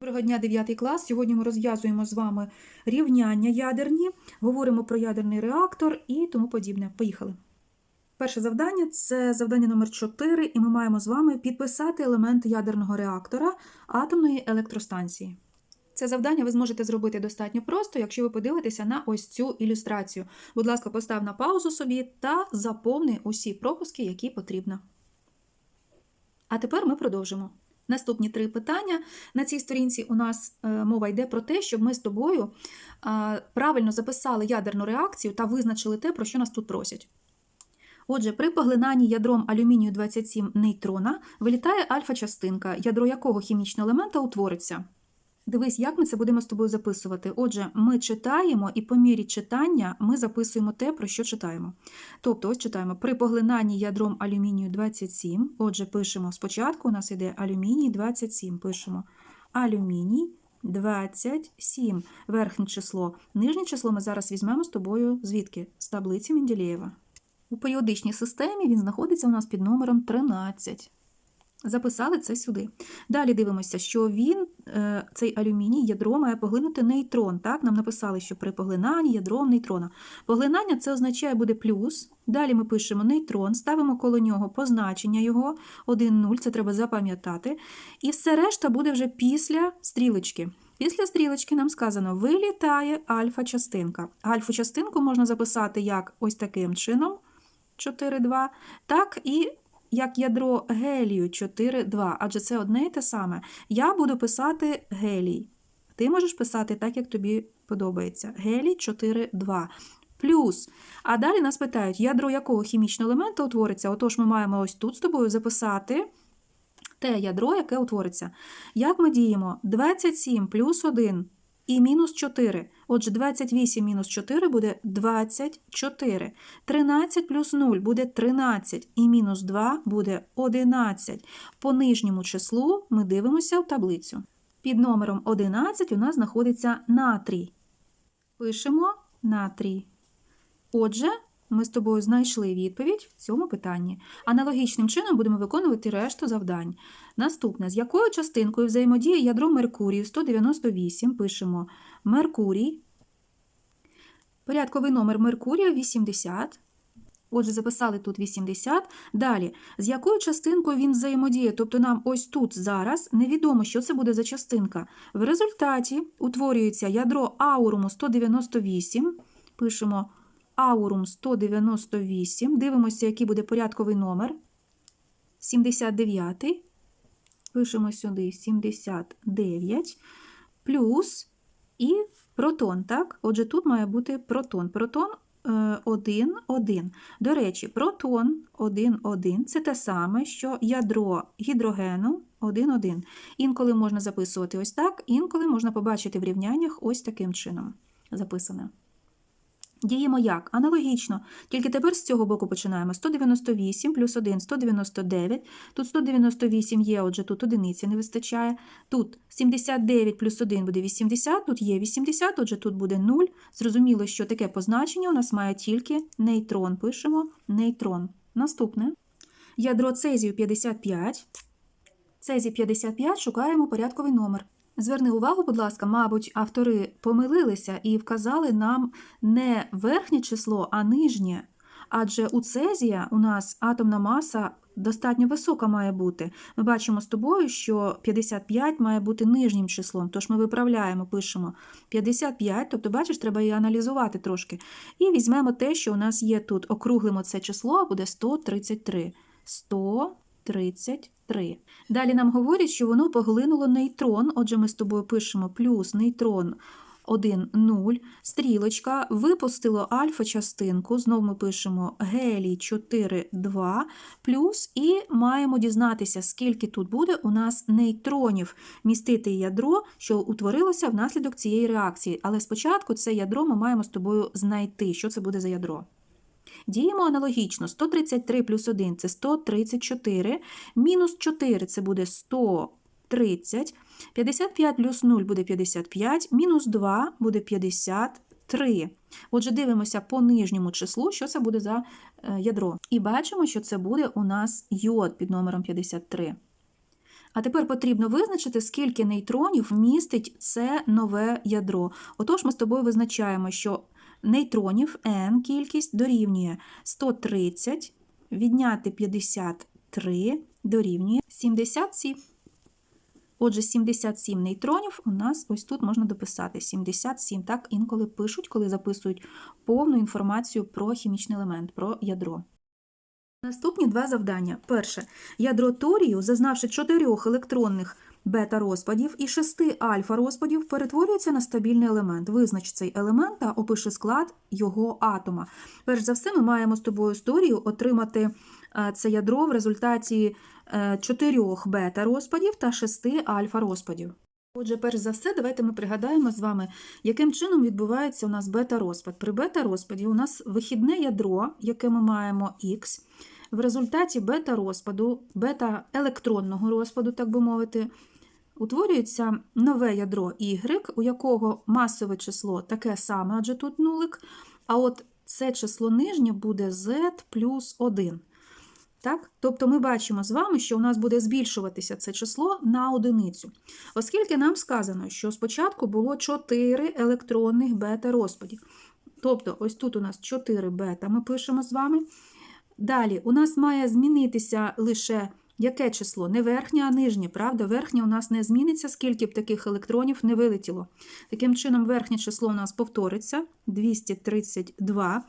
Доброго дня, 9 клас. Сьогодні ми розв'язуємо з вами рівняння ядерні, говоримо про ядерний реактор і тому подібне. Поїхали. Перше завдання це завдання номер 4, і ми маємо з вами підписати елементи ядерного реактора атомної електростанції. Це завдання ви зможете зробити достатньо просто, якщо ви подивитеся на ось цю ілюстрацію. Будь ласка, постав на паузу собі та заповни усі пропуски, які потрібно. А тепер ми продовжимо. Наступні три питання на цій сторінці у нас е, мова йде про те, щоб ми з тобою е, правильно записали ядерну реакцію та визначили те, про що нас тут просять. Отже, при поглинанні ядром алюмінію 27 нейтрона вилітає альфа-частинка, ядро якого хімічного елемента утвориться. Дивись, як ми це будемо з тобою записувати. Отже, ми читаємо, і по мірі читання ми записуємо те, про що читаємо. Тобто, ось читаємо при поглинанні ядром алюмінію 27. Отже, пишемо спочатку, у нас йде алюміній 27. Пишемо алюміній 27. Верхнє число. Нижнє число ми зараз візьмемо з тобою звідки? З таблиці Менділєєва. У періодичній системі він знаходиться у нас під номером 13. Записали це сюди. Далі дивимося, що він, цей алюміній, ядро має поглинути нейтрон. Так, нам написали, що при поглинанні ядром нейтрона. Поглинання це означає буде плюс. Далі ми пишемо нейтрон, ставимо коло нього позначення його 1,0, це треба запам'ятати. І все решта буде вже після стрілочки. Після стрілочки нам сказано, вилітає альфа-частинка. Альфа-частинку можна записати як ось таким чином 4,2, так і як ядро гелію 4,2, адже це одне і те саме. Я буду писати гелій. Ти можеш писати так, як тобі подобається. Гелій 4,2. Плюс. А далі нас питають, ядро якого хімічного елемента утвориться. Отож, ми маємо ось тут з тобою записати те ядро, яке утвориться. Як ми діємо? 27 плюс 1 і мінус 4. Отже, 28 мінус 4 буде 24. 13 плюс 0 буде 13. І мінус 2 буде 11. По нижньому числу ми дивимося в таблицю. Під номером 11 у нас знаходиться натрій. Пишемо натрій. Отже, ми з тобою знайшли відповідь в цьому питанні. Аналогічним чином будемо виконувати решту завдань. Наступне, з якою частинкою взаємодіє ядро Меркурію 198, пишемо Меркурій. Порядковий номер Меркурія 80. Отже, записали тут 80. Далі, з якою частинкою він взаємодіє, тобто нам ось тут зараз невідомо, що це буде за частинка. В результаті утворюється ядро ауруму 198. Пишемо аурум 198. Дивимося, який буде порядковий номер. 79. Пишемо сюди 79. Плюс і протон. так? Отже, тут має бути протон. Протон 1, 1. До речі, протон 1, 1 це те саме, що ядро гідрогену 1, 1. Інколи можна записувати ось так, інколи можна побачити в рівняннях ось таким чином записане. Діємо як? Аналогічно. Тільки тепер з цього боку починаємо. 198 плюс 1 – 199. Тут 198 є, отже, тут одиниці не вистачає. Тут 79 плюс 1 буде 80, тут є 80, отже, тут буде 0. Зрозуміло, що таке позначення у нас має тільки нейтрон. Пишемо нейтрон. Наступне. Ядро цезію 55. Цезій 55 шукаємо порядковий номер. Зверни увагу, будь ласка, мабуть, автори помилилися і вказали нам не верхнє число, а нижнє. Адже у цезія у нас атомна маса достатньо висока має бути. Ми бачимо з тобою, що 55 має бути нижнім числом, тож ми виправляємо, пишемо 55, тобто, бачиш, треба її аналізувати трошки. І візьмемо те, що у нас є тут, округлимо це число, буде 133. 100 33. Далі нам говорять, що воно поглинуло нейтрон. Отже, ми з тобою пишемо плюс нейтрон 1, 0. Стрілочка випустило альфа-частинку. Знову ми пишемо гелій 4, 2. Плюс і маємо дізнатися, скільки тут буде у нас нейтронів містити ядро, що утворилося внаслідок цієї реакції. Але спочатку це ядро ми маємо з тобою знайти, що це буде за ядро. Діємо аналогічно. 133 плюс 1 це 134, мінус 4 це буде 130, 55 плюс 0 буде 55, мінус 2 буде 53. Отже, дивимося по нижньому числу, що це буде за ядро. І бачимо, що це буде у нас йод під номером 53. А тепер потрібно визначити, скільки нейтронів містить це нове ядро. Отож, ми з тобою визначаємо, що нейтронів n кількість дорівнює 130, відняти 53 дорівнює 77. Отже, 77 нейтронів у нас ось тут можна дописати 77. Так інколи пишуть, коли записують повну інформацію про хімічний елемент, про ядро. Наступні два завдання. Перше. Ядро торію, зазнавши чотирьох електронних бета-розпадів і шести альфа-розпадів, перетворюється на стабільний елемент. Визнач цей елемент та опиши склад його атома. Перш за все, ми маємо з тобою з торію отримати е, це ядро в результаті е, чотирьох бета-розпадів та шести альфа-розпадів. Отже, перш за все, давайте ми пригадаємо з вами, яким чином відбувається у нас бета-розпад. При бета-розпаді у нас вихідне ядро, яке ми маємо Х. В результаті бета-розпаду, бета-електронного розпаду, так би мовити, утворюється нове ядро Y, у якого масове число таке саме, адже тут нулик. А от це число нижнє буде Z плюс 1. Так? Тобто ми бачимо з вами, що у нас буде збільшуватися це число на одиницю. Оскільки нам сказано, що спочатку було 4 електронних бета-розпадів. Тобто, ось тут у нас 4 бета ми пишемо з вами. Далі, у нас має змінитися лише яке число? Не верхнє, а нижнє, правда? Верхнє у нас не зміниться, скільки б таких електронів не вилетіло. Таким чином, верхнє число у нас повториться 232,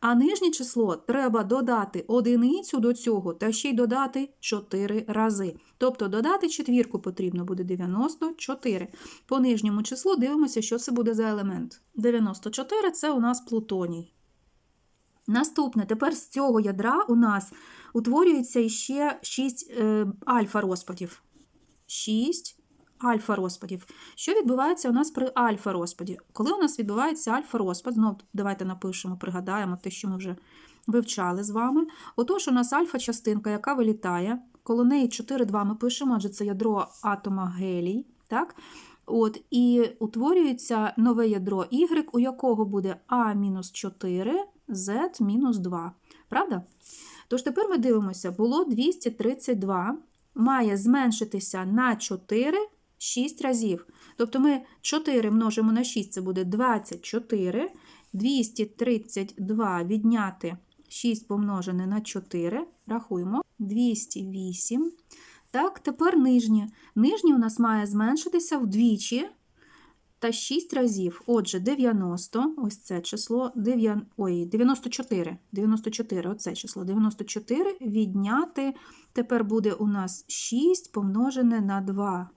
а нижнє число треба додати одиницю до цього та ще й додати 4 рази. Тобто додати четвірку потрібно буде 94. По нижньому числу дивимося, що це буде за елемент. 94 це у нас плутоній. Наступне, тепер з цього ядра у нас утворюється ще 6 е, альфа-розпадів. 6 альфа-розпадів. Що відбувається у нас при альфа-розпаді? Коли у нас відбувається альфа-розпад, знову давайте напишемо, пригадаємо те, що ми вже вивчали з вами. Отож, у нас альфа-частинка, яка вилітає, коло неї 4,2 ми пишемо, адже це ядро атома гелій. Так? От, І утворюється нове ядро Y, у якого буде А-4, Z-2. Правда? Тож тепер ми дивимося, було 232, має зменшитися на 4 6 разів. Тобто ми 4 множимо на 6, це буде 24. 232 відняти 6 помножене на 4, рахуємо, 208. Так, тепер нижнє. Нижнє у нас має зменшитися вдвічі та 6 разів. Отже, 90, ось це число, 9, ой, 94, 94, оце число, 94 відняти, тепер буде у нас 6 помножене на 2.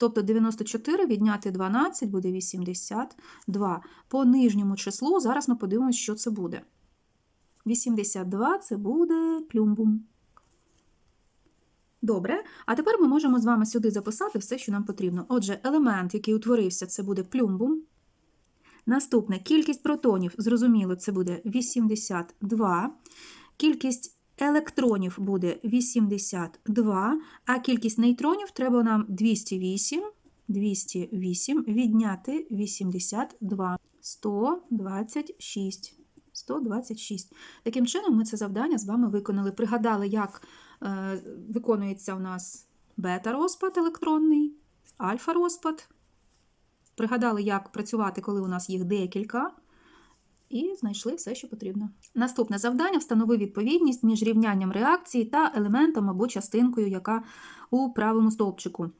Тобто 94 відняти 12 буде 82. По нижньому числу зараз ми подивимося, що це буде. 82 це буде плюмбум. Добре, а тепер ми можемо з вами сюди записати все, що нам потрібно. Отже, елемент, який утворився, це буде плюмбум. Наступне кількість протонів, зрозуміло, це буде 82. Кількість електронів буде 82, а кількість нейтронів треба нам 208. 208 відняти 82, 126. 126. Таким чином, ми це завдання з вами виконали. Пригадали, як виконується у нас бета-розпад електронний, альфа-розпад. Пригадали, як працювати, коли у нас їх декілька. І знайшли все, що потрібно. Наступне завдання встанови відповідність між рівнянням реакції та елементом або частинкою, яка у правому стовпчику,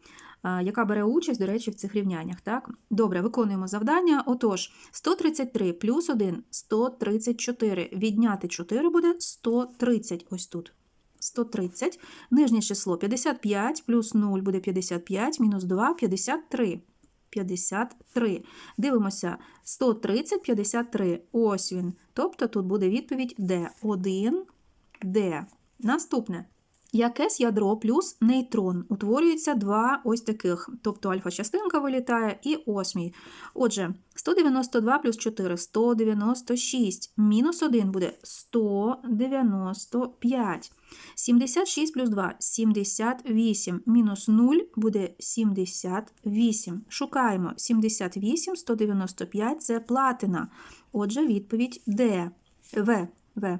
яка бере участь, до речі, в цих рівняннях. Так? Добре, виконуємо завдання. Отож, 133 плюс 1 134. Відняти 4 буде 130. Ось тут. 130. Нижнє число 55 плюс 0 буде 55, мінус 2 53. 53. Дивимося 130, 53. Ось він. Тобто тут буде відповідь D. 1, D. Наступне. Якесь ядро плюс нейтрон. Утворюється два ось таких. Тобто альфа-частинка вилітає і осмій. Отже, 192 плюс 4 196. Мінус 1 буде 195. 76 плюс 2 78. Мінус 0 буде 78. Шукаємо 78, 195 це платина. Отже, відповідь Д. В. В.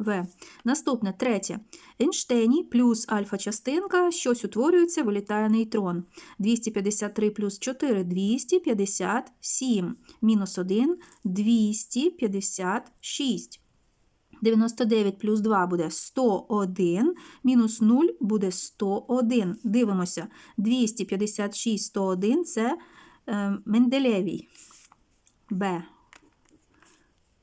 В. Наступне третє. Ейнштейні плюс альфа-частинка, щось утворюється, вилітає нейтрон. 253 плюс 4 – 257. Мінус 1 – 256. 99 плюс 2 буде 101, мінус 0 буде 101. Дивимося. 256, 101 – це е, Менделєвій. Б.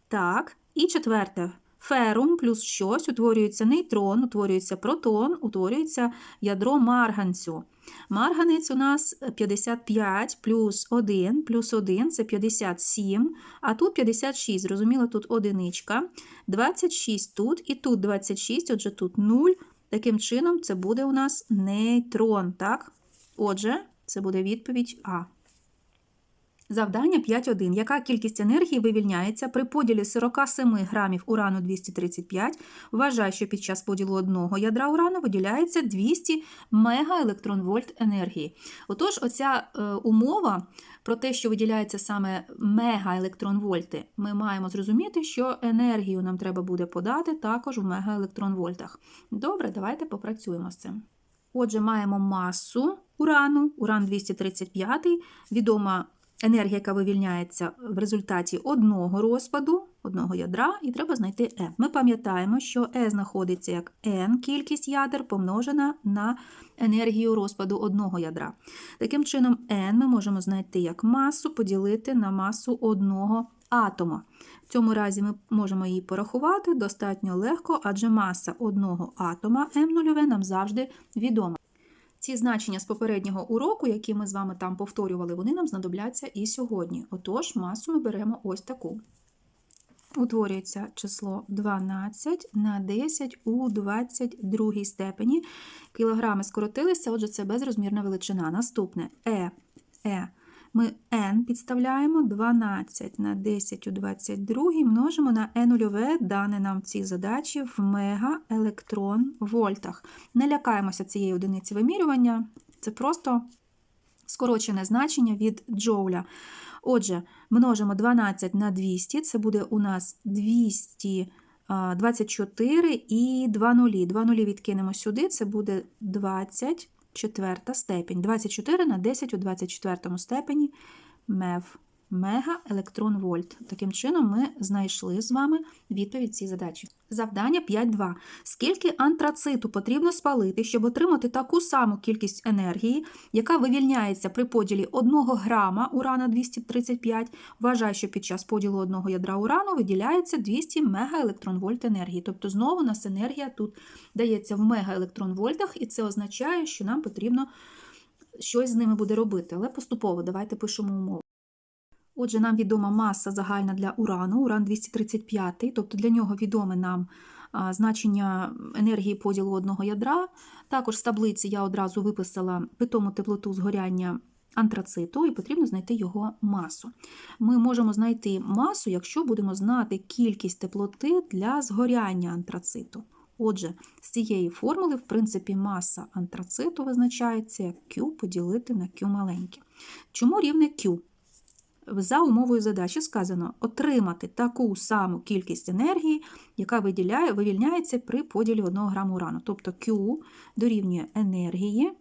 Так. І четверте. Ферум плюс щось, утворюється нейтрон, утворюється протон, утворюється ядро марганцю. Марганець у нас 55 плюс 1, плюс 1 – це 57, а тут 56, зрозуміло, тут одиничка, 26 тут і тут 26, отже тут 0. Таким чином це буде у нас нейтрон, так? Отже, це буде відповідь А. Завдання 5.1. Яка кількість енергії вивільняється при поділі 47 грамів урану 235? Вважає, що під час поділу одного ядра урану виділяється 200 мегаелектронвольт енергії. Отож, оця е, умова про те, що виділяється саме мегаелектронвольти, ми маємо зрозуміти, що енергію нам треба буде подати також в мегаелектронвольтах. Добре, давайте попрацюємо з цим. Отже, маємо масу урану, уран 235, відома енергія, яка вивільняється в результаті одного розпаду, одного ядра, і треба знайти Е. Ми пам'ятаємо, що Е знаходиться як N кількість ядер помножена на енергію розпаду одного ядра. Таким чином, N ми можемо знайти як масу поділити на масу одного атома. В цьому разі ми можемо її порахувати достатньо легко, адже маса одного атома М0 нам завжди відома. Ці значення з попереднього уроку, які ми з вами там повторювали, вони нам знадобляться і сьогодні. Отож, масу ми беремо ось таку. Утворюється число 12 на 10 у 22 степені. Кілограми скоротилися, отже, це безрозмірна величина. Наступне Е. Е. Ми n підставляємо 12 на 10 у 22 множимо на e нульове, дане нам в цій задачі в мегаелектрон вольтах. Не лякаємося цієї одиниці вимірювання, це просто скорочене значення від джоуля. Отже, множимо 12 на 200, це буде у нас 224 і 2 нулі. 2 нулі відкинемо сюди, це буде 20 четверта степень. 24 на 10 у 24 степені МЕВ. Мега електрон. Таким чином, ми знайшли з вами відповідь цій задачі. Завдання 5.2. Скільки антрациту потрібно спалити, щоб отримати таку саму кількість енергії, яка вивільняється при поділі 1 грама урана 235, вважає, що під час поділу одного ядра урану виділяється 200 мегаелектронвольт енергії. Тобто, знову у нас енергія тут дається в мегаелектронвольтах, і це означає, що нам потрібно щось з ними буде робити. Але поступово давайте пишемо умову. Отже, нам відома маса загальна для урану, уран 235, тобто для нього відоме нам значення енергії поділу одного ядра. Також з таблиці я одразу виписала питому теплоту згоряння антрациту, і потрібно знайти його масу. Ми можемо знайти масу, якщо будемо знати кількість теплоти для згоряння антрациту. Отже, з цієї формули, в принципі, маса антрациту визначається Q поділити на Q маленьке. Чому рівне Q? За умовою задачі сказано отримати таку саму кількість енергії, яка виділяє, вивільняється при поділі 1 граму урану. Тобто Q дорівнює енергії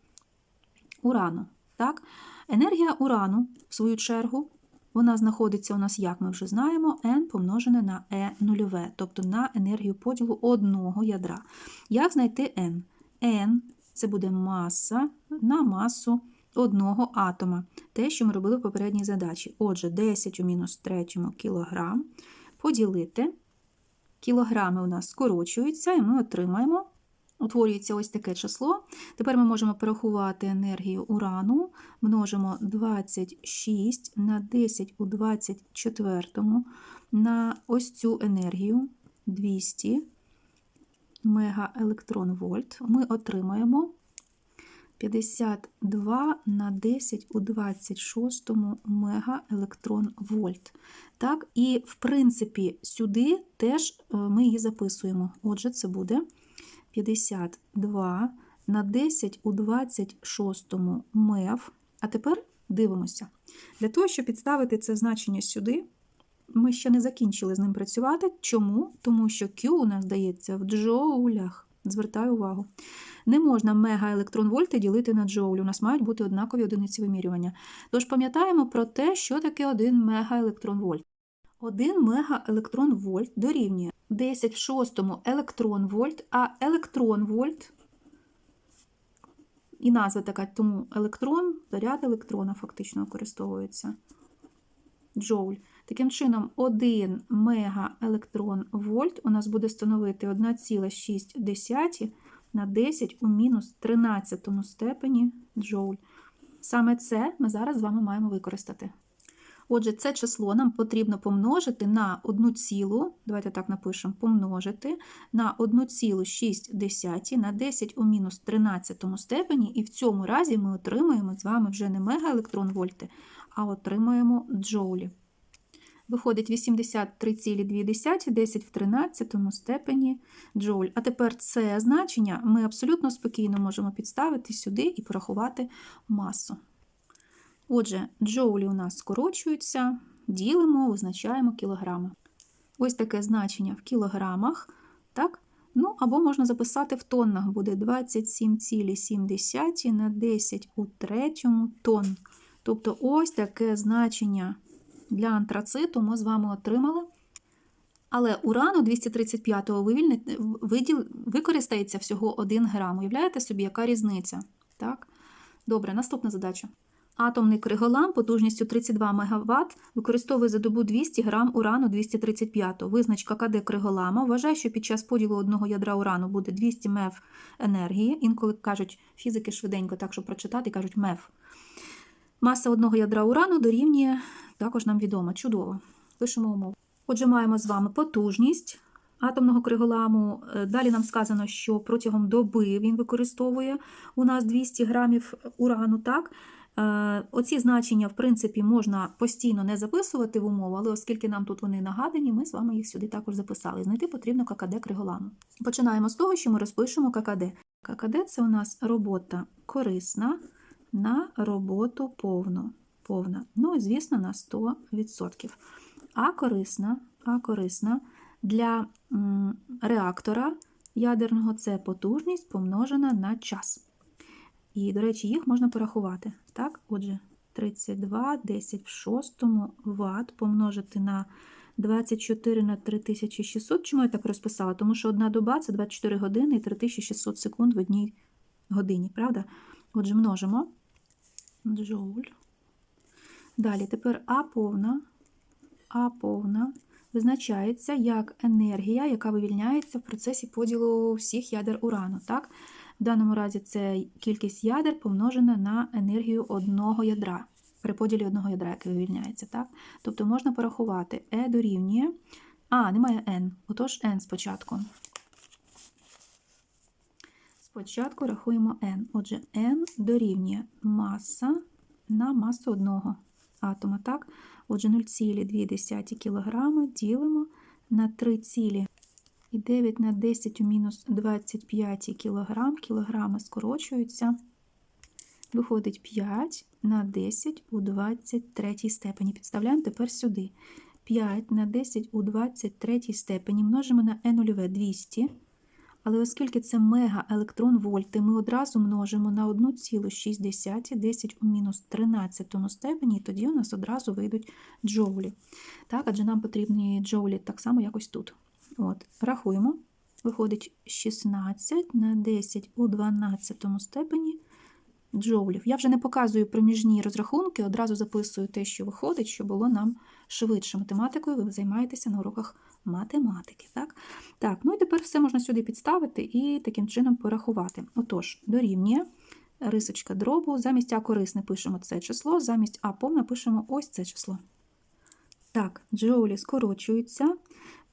урану. Так? Енергія урану, в свою чергу, вона знаходиться у нас, як ми вже знаємо, N помножене на E нульове, тобто на енергію поділу одного ядра. Як знайти N? N це буде маса на масу одного атома. Те, що ми робили в попередній задачі. Отже, 10 у мінус 3 кілограм поділити. Кілограми у нас скорочуються, і ми отримаємо, утворюється ось таке число. Тепер ми можемо порахувати енергію урану, множимо 26 на 10 у 24 на ось цю енергію 200 мегаелектронвольт. Ми отримаємо 52 на 10 у 26 мегаелектронвольт. Так, і, в принципі, сюди теж е, ми її записуємо. Отже, це буде 52 на 10 у 26 мев. А тепер дивимося. Для того, щоб підставити це значення сюди, ми ще не закінчили з ним працювати. Чому? Тому що Q у нас дається в джоулях. Звертаю увагу. Не можна мегаелектронвольти ділити на джоуль. У нас мають бути однакові одиниці вимірювання. Тож пам'ятаємо про те, що таке 1 мегаелектронвольт. 1 мегаелектронвольт дорівнює 10 в шостому електронвольт, а електронвольт і назва така, тому електрон, заряд електрона фактично використовується. Джоуль. Таким чином, 1 мегаелектронвольт у нас буде становити 1,6 на 10 у мінус 13 степені джоуль. Саме це ми зараз з вами маємо використати. Отже, це число нам потрібно помножити на 1 цілу, давайте так напишемо, помножити на 1,6 на 10 у мінус 13 степені, і в цьому разі ми отримаємо з вами вже не мегаелектронвольти, а отримаємо джоулі. Виходить 83,2, 10 в 13 степені джоуль. А тепер це значення ми абсолютно спокійно можемо підставити сюди і порахувати масу. Отже, джоулі у нас скорочуються, ділимо, визначаємо кілограми. Ось таке значення в кілограмах. так? Ну, або можна записати в тоннах, буде 27,7 на 10 у третьому тонн. Тобто ось таке значення для антрациту ми з вами отримали. Але урану 235-го використається всього 1 грам. Уявляєте собі, яка різниця? Так? Добре, наступна задача. Атомний криголам потужністю 32 МВт використовує за добу 200 грам урану 235. Визначка КД криголама вважає, що під час поділу одного ядра урану буде 200 МЕВ енергії. Інколи кажуть фізики швиденько, так щоб прочитати, кажуть МЕВ. Маса одного ядра урану дорівнює, також нам відомо. Чудово. Пишемо умову. Отже, маємо з вами потужність атомного криголаму. Е, Далі нам сказано, що протягом доби він використовує у нас 200 грамів урану. так? Е, Оці значення, в принципі, можна постійно не записувати в умову, але оскільки нам тут вони нагадані, ми з вами їх сюди також записали. Знайти потрібно ККД криголаму. Починаємо з того, що ми розпишемо ККД. ККД це у нас робота корисна на роботу повну. повна. Ну і, звісно, на 100%. А корисна, а корисна для реактора ядерного це потужність помножена на час. І, до речі, їх можна порахувати. Так, отже, 32, 10 в 6 Вт помножити на 24 на 3600. Чому я так розписала? Тому що одна доба це 24 години і 3600 секунд в одній годині, правда? Отже, множимо. Джоуль. Далі, тепер А повна. А повна визначається як енергія, яка вивільняється в процесі поділу всіх ядер урану. Так? В даному разі це кількість ядер помножена на енергію одного ядра, при поділі одного ядра, яке вивільняється. Так? Тобто можна порахувати E дорівнює. А, немає N. Отож, N спочатку. Спочатку рахуємо N. Отже, N дорівнює маса на масу одного атома. Так? Отже, 0,2 кг ділимо на 3,9 на 10 у мінус 25 кг. Кілограми скорочуються. Виходить 5 на 10 у 23 степені. Підставляємо тепер сюди. 5 на 10 у 23 степені множимо на N0 200. Але оскільки це мегаелектронвольти, ми одразу множимо на 1,6 10 у мінус 13 степені, і тоді у нас одразу вийдуть джоулі. Так, Адже нам потрібні джоулі так само якось тут. От, Рахуємо. Виходить 16 на 10 у 12 степені джоулів. Я вже не показую проміжні розрахунки, одразу записую те, що виходить, щоб було нам швидше. Математикою ви займаєтеся на уроках математики. Так, так ну і тепер все можна сюди підставити і таким чином порахувати. Отож, дорівнює рисочка дробу, замість А корисне пишемо це число, замість А повна пишемо ось це число. Так, джоулі скорочуються.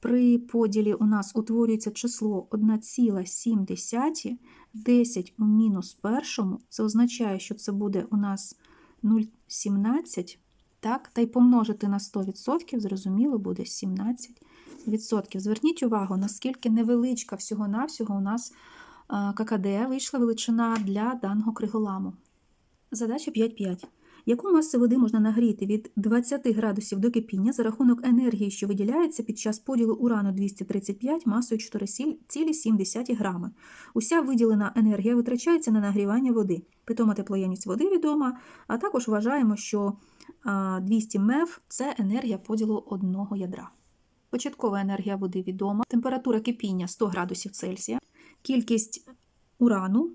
При поділі у нас утворюється число 1,7, 10 у мінус першому. Це означає, що це буде у нас 0,17. Так, та й помножити на 100%, зрозуміло, буде 17%. Зверніть увагу, наскільки невеличка всього-навсього у нас ККД вийшла величина для даного криголаму. Задача 5.5. Яку масу води можна нагріти від 20 градусів до кипіння за рахунок енергії, що виділяється під час поділу урану 235 масою 4,7 грами? Уся виділена енергія витрачається на нагрівання води. Питома теплоємність води відома, а також вважаємо, що 200 МЕВ – це енергія поділу одного ядра. Початкова енергія води відома, температура кипіння 100 градусів Цельсія, кількість урану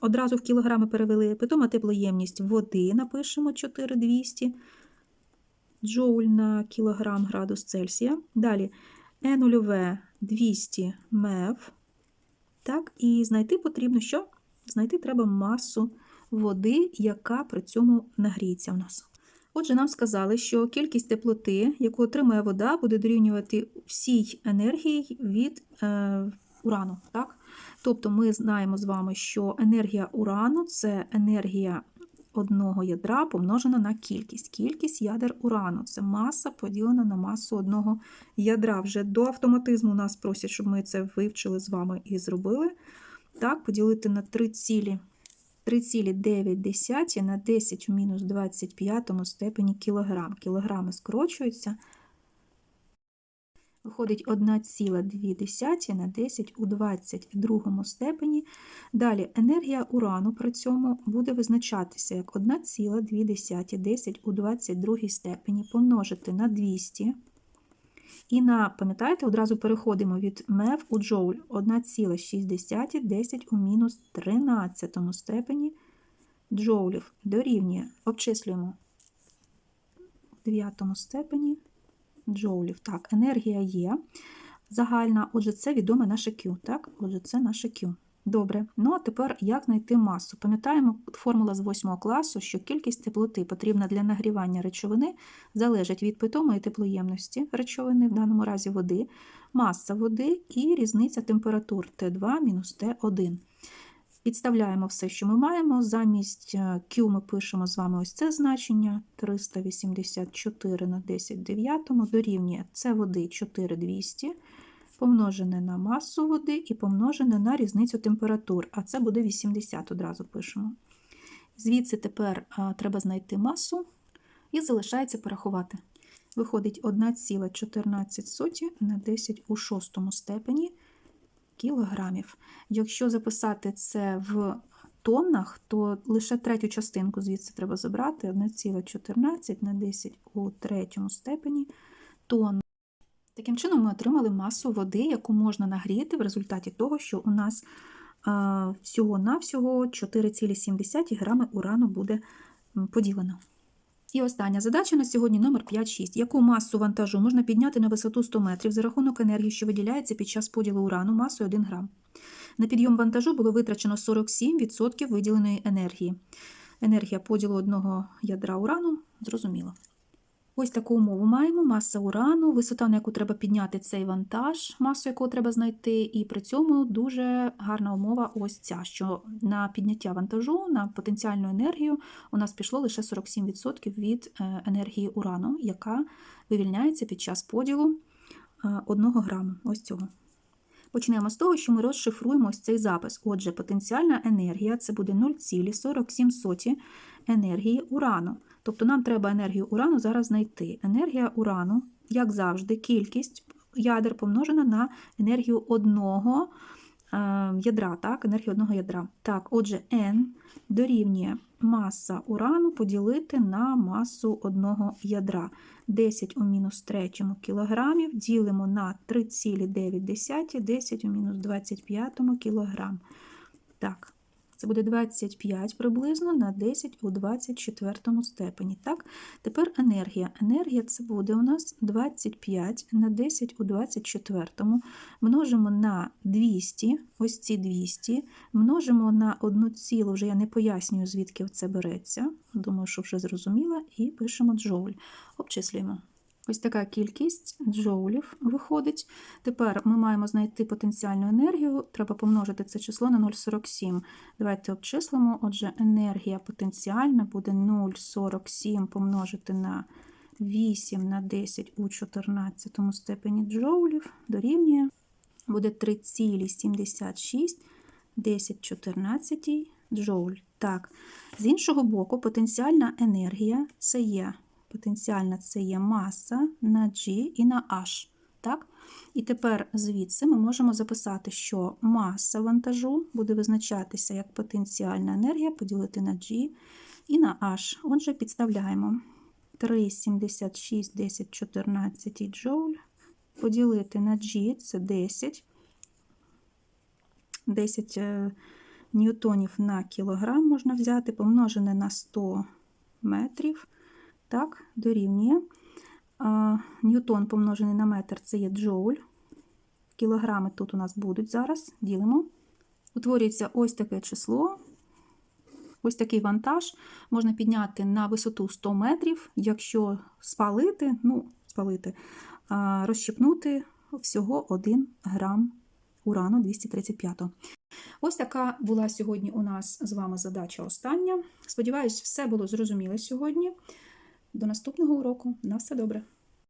одразу в кілограми перевели, питома теплоємність води напишемо 4200 джоуль на кілограм градус Цельсія. Далі Е нульове 200 МЕВ. Так, і знайти потрібно що? Знайти треба масу води, яка при цьому нагріється в нас. Отже, нам сказали, що кількість теплоти, яку отримує вода, буде дорівнювати всій енергії від е, урану. Так? Тобто ми знаємо з вами, що енергія урану це енергія одного ядра помножена на кількість. Кількість ядер урану це маса поділена на масу одного ядра. Вже до автоматизму нас просять, щоб ми це вивчили з вами і зробили. Так, поділити на 3 цілі. 3,9 на 10 у мінус 25 степені кілограм. Кілограми скорочуються. Виходить 1,2 на 10 у 22 степені. Далі енергія урану при цьому буде визначатися як 1,2 10 у 22 степені помножити на 200. І на, пам'ятаєте, одразу переходимо від МЕВ у джоуль 1,6 10 у мінус 13 степені джоулів дорівнює, обчислюємо в 9 степені джоулів. Так, енергія є загальна, отже, це відоме наше Q. Так, отже, це наше Q. Добре, ну а тепер як знайти масу? Пам'ятаємо формула з 8 класу, що кількість теплоти потрібна для нагрівання речовини залежить від питомої теплоємності речовини, в даному разі води, маса води і різниця температур Т2 мінус Т1. Підставляємо все, що ми маємо. Замість Q ми пишемо з вами ось це значення 384 на 10 дев'ятому дорівнює це води 4200 помножене на масу води і помножене на різницю температур, а це буде 80, одразу пишемо. Звідси тепер а, треба знайти масу і залишається порахувати. Виходить 1,14 на 10 у шостому степені кілограмів. Якщо записати це в тоннах, то лише третю частинку звідси треба забрати 1,14 на 10 у третьому степені тонн. Таким чином, ми отримали масу води, яку можна нагріти в результаті того, що у нас всього-навсього 4,7 грами урану буде поділено. І остання задача на сьогодні номер 5-6. Яку масу вантажу можна підняти на висоту 100 метрів за рахунок енергії, що виділяється під час поділу урану масою 1 грам? На підйом вантажу було витрачено 47% виділеної енергії. Енергія поділу одного ядра урану зрозуміло. Ось таку умову маємо: маса урану, висота, на яку треба підняти цей вантаж, масу якого треба знайти, і при цьому дуже гарна умова ось ця, що на підняття вантажу, на потенціальну енергію у нас пішло лише 47% від е, енергії урану, яка вивільняється під час поділу 1 е, граму. Ось цього. Почнемо з того, що ми розшифруємо ось цей запис. Отже, потенціальна енергія це буде 0,47 енергії урану. Тобто нам треба енергію урану зараз знайти. Енергія урану, як завжди, кількість ядер помножена на енергію одного е, ядра. так, енергію одного ядра. Так, Отже, N дорівнює маса урану поділити на масу одного ядра. 10 у мінус 3 кілограмів ділимо на 3,9, 10 у мінус 25 кілограм. Так, це буде 25 приблизно на 10 у 24 степені. Так? Тепер енергія. Енергія це буде у нас 25 на 10 у 24. Множимо на 200, ось ці 200, множимо на одну цілу, вже я не пояснюю, звідки це береться. Думаю, що вже зрозуміла, і пишемо джоуль. Обчислюємо. Ось така кількість джоулів виходить. Тепер ми маємо знайти потенціальну енергію, треба помножити це число на 0,47. Давайте обчислимо. Отже, енергія потенціальна буде 0,47 помножити на 8 на 10 у 14 степені джоулів, дорівнює, буде 3,76, 10 14 джоуль. Так. З іншого боку, потенціальна енергія це є потенціальна це є маса на G і на H. Так? І тепер звідси ми можемо записати, що маса вантажу буде визначатися як потенціальна енергія поділити на G і на H. Отже, підставляємо 3,76, 10, 14 джоуль поділити на G це 10. 10 е, ньютонів на кілограм можна взяти, помножене на 100 метрів. Так, дорівнює. Ньютон помножений на метр це є джоуль. Кілограми тут у нас будуть зараз. Ділимо. Утворюється ось таке число. Ось такий вантаж можна підняти на висоту 100 метрів, якщо спалити, ну, спалити, розщепнути всього 1 грам урану 235. Ось така була сьогодні у нас з вами задача остання. Сподіваюсь, все було зрозуміло сьогодні. До наступного уроку. На все добре!